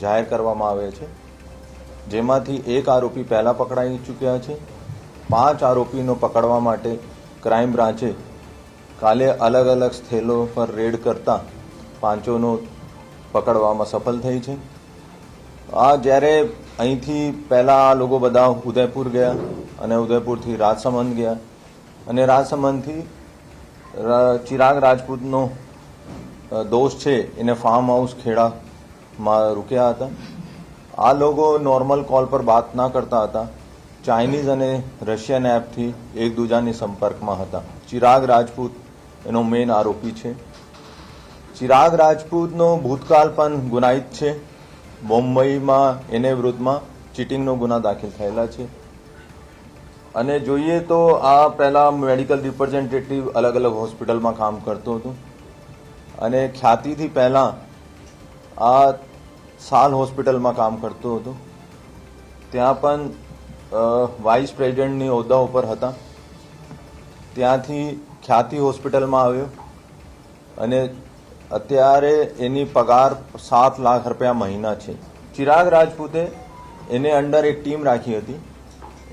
જાહેર કરવામાં આવે છે. જેમાંથી એક આરોપી પહેલાં પકડાઈ ચૂક્યા છે. પાંચ આરોપીનો પકડવા માટે ક્રાઇમ બ્રાન્ચે કાલે અલગ અલગ સ્થળો પર રેડ કરતા પાંચોનો પકડવામાં સફળ થઈ છે. આ જ્યારે અહીંથી પહેલાં આ લોકો બધા ઉદયપુર ગયા અને ઉદયપુરથી રાજસમંદ ગયા અને રાજસમંદથી ચિરાગ રાજપૂતનો દોસ્ત છે, એને ફાર્મ હાઉસ ખેડામાં રૂક્યા હતા. આ લોકો નોર્મલ કોલ પર વાત ના કરતા હતા. ચાઇનીઝ અને રશિયન એપથી એકબીજાની સંપર્કમાં હતા. ચિરાગ રાજપૂત એનો મેઇન આરોપી છે. ચિરાગ રાજપૂતનો ભૂતકાળ પણ ગુનાહિત છે. મુંબઈમાં એને વિરુદ્ધમાં ચીટિંગનો ગુના દાખલ થયેલા છે. અને જોઈએ તો આ પહેલા મેડિકલ રિપ્રેઝેન્ટેટિવ અલગ અલગ હોસ્પિટલમાં કામ કરતો હતો. અને ખ્યાતિથી પહેલાં આ સાલ હોસ્પિટલમાં કામ કરતો હતો. ત્યાં પણ વાઇસ પ્રેસિડેન્ટની હોદ્દા ઉપર હતા. ત્યાંથી ખ્યાતિ હોસ્પિટલમાં આવ્યો અને અત્યારે એની પગાર સાત લાખ રૂપિયા મહિના છે. ચિરાગ રાજપૂતે એને અંડર એક ટીમ રાખી હતી.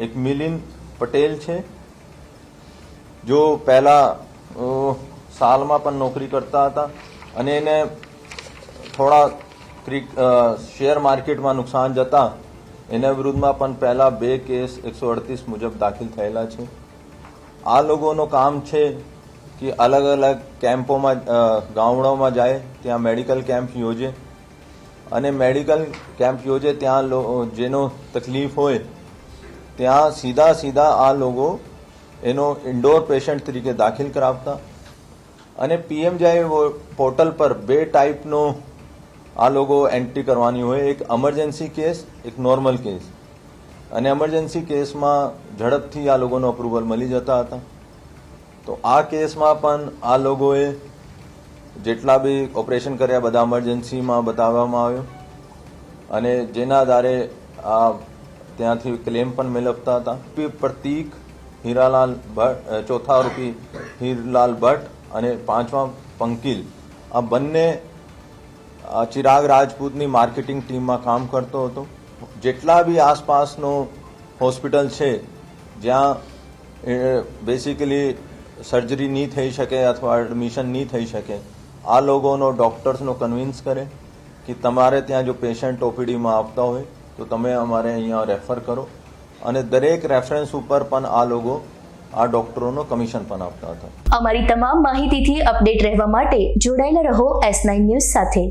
એક મિલિન પટેલ છે, જો પહેલા સાલમાં પણ નોકરી કરતા હતા અને એને થોડા શેર માર્કેટમાં નુકસાન જતા એના વિરુદ્ધમાં પણ પહેલા બે કેસ એકસો અડતીસ મુજબ દાખલ થયેલા છે. આ લોકોનું કામ છે કે અલગ અલગ કેમ્પોમાં ગામડાઓમાં જાય, ત્યાં મેડિકલ કેમ્પ યોજે અને મેડિકલ કેમ્પ યોજે ત્યાં જેનો તકલીફ હોય, ત્યાં સીધા સીધા આ લોકો એનો ઇન્ડોર પેશન્ટ તરીકે દાખલ કરાવતા અને પીએમજાઈ પોર્ટલ પર બે ટાઈપનો આ લોકો એન્ટ્રી કરવાની હોય. એક એમરજન્સી કેસ એક નોર્મલ કેસ અને એમરજન્સી કેસમાં ઝડપથી આ લોકોનો અપ્રુવલ મળી જતા હતા. તો આ કેસમાં પણ આ લોકોએ જેટલા બી ઓપરેશન કર્યા બધા એમરજન્સીમાં બતાવવામાં આવ્યો. અને જેના આધારે આ ત્યાંથી ક્લેમ પણ મેળવતા હતા. પ્રતીક હીરાલાલ ભટ્ટ ચોથા રૂપી હીરલાલ ભટ્ટ અને પાંચમા પંકિલ, આ બંને ચિરાગ રાજપૂતની માર્કેટિંગ ટીમમાં કામ કરતો હતો. જેટલા બી આસપાસનો હોસ્પિટલ છે, જ્યાં બેસિકલી સર્જરી નહીં થઈ શકે અથવા એડમિશન નહીં થઈ શકે, આ લોકોનો ડૉક્ટર્સનો કન્વિન્સ કરે કે તમારે ત્યાં જો પેશન્ટ ઓપીડીમાં આવતા હોય, તો તમે અમારે અહીંયા રેફર કરો. અને દરેક રેફરન્સ ઉપર પણ આ લોકો આ ડોક્ટરોનો કમિશન પણ આપતા હતા. અમારી તમામ માહિતીથી અપડેટ રહેવા માટે જોડાયેલા રહો એસ નાઇન ન્યૂઝ સાથે.